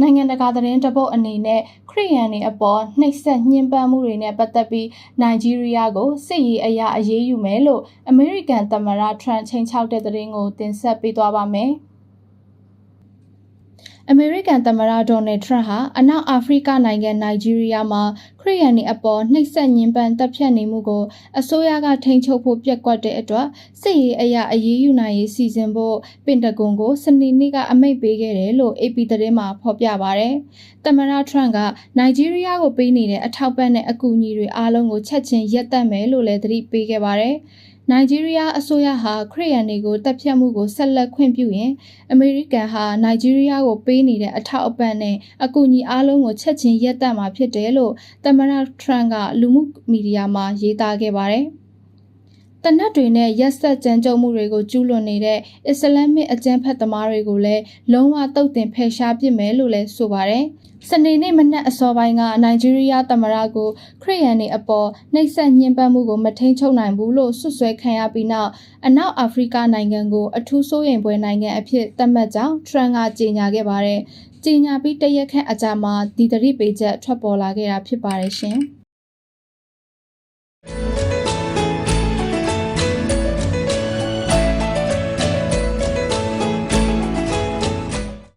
နိုင်ငံတကာသတင်းတပုတ်အနေနဲ့ခရီးယန်တွေအပေါ်နှိပ်စက်ညှဉ်းပန်းမှုတွေနဲ့ပတ်သက်ပြီးနိုင်ဂျီးရီးယားကိုစစ်ရေးအရာအရေးယူမယ်လို့အမေရိကန်သမ္မတထရန့်ချိန်ချောက်တဲ့သတင်းကိုတင်ဆက်ပေးသွားပါမယ်။ အမေရိကန်သမ္မတဒေါ်နယ်ထရန့်ဟာအနောက်အာဖရိကနိုင်ငံနိုင်ဂျီးရီးယားမှာခရီးယန်တွေအပေါ်နှိပ်စက်ညှဉ်းပန်းတပ်ဖြတ်နေမှုကိုအစိုးရကထိန်းချုပ်ဖို့ပြက်ကွက်တဲ့အတွက်စစ်ရေးအရာအရေးယူနိုင်ရေးစီစဉ်ဖို့ပင်တဂွန်ကိုစနေနေ့ကအမိန့်ပေးခဲ့တယ်လို့ AP သတင်းမှာဖော်ပြပါဗျ။သမ္မတထရန့်ကနိုင်ဂျီးရီးယားကိုပေးနေတဲ့အထောက်ပံ့တဲ့အကူအညီတွေအားလုံးကိုချက်ချင်းရပ်တန့်မယ်လို့လည်းသတိပေးခဲ့ပါတယ်။ နိုင်ဂျီးရီးယားအစိုးရဟာခရီးယန်တွေကိုတပ်ဖြတ်မှုကိုဆက်လက်ခွင့်ပြုရင်အမေရိကန်ဟာနိုင်ဂျီးရီးယားကိုပေးနေတဲ့အထောက်အပံ့နဲ့အကူအညီအားလုံးကိုချက်ချင်းရပ်တန့်မှာဖြစ်တယ်လို့သမ္မတထရန့်ကလူမှုမီဒီယာမှာရေးသားခဲ့ပါတယ်။ တနတ်တွေနဲ့ရက်ဆက်ကြမ်းကြုတ်မှုတွေကိုကျူးလွန်နေတဲ့အစ္စလာမစ်အကြမ်းဖက်သမားတွေကိုလည်းလုံးဝတုတ်တင်ဖယ်ရှားပစ်မယ်လို့လည်းဆိုပါတယ်။စနေနေ့မနက်အစောပိုင်းကနိုင်ဂျီးရီးယားသမ္မတကိုခရီးယန်တွေအပေါ်နှိပ်စက်ညှဉ်းပန်းမှုကိုမထိန်ချုပ်နိုင်ဘူးလို့ဆွဆွဲခံရပြီးနောက်အနောက်အာဖရိကနိုင်ငံကိုအထူးစိုးရိမ်ပွဲနိုင်ငံအဖြစ်သတ်မှတ်ကြောင်းထရန့်ကကြေညာခဲ့ပါတယ်။ကြေညာပြီးတရက်ခန့်အကြာမှာဒီသတိပေးချက်ထွက်ပေါ်လာခဲ့တာဖြစ်ပါတယ်ရှင်။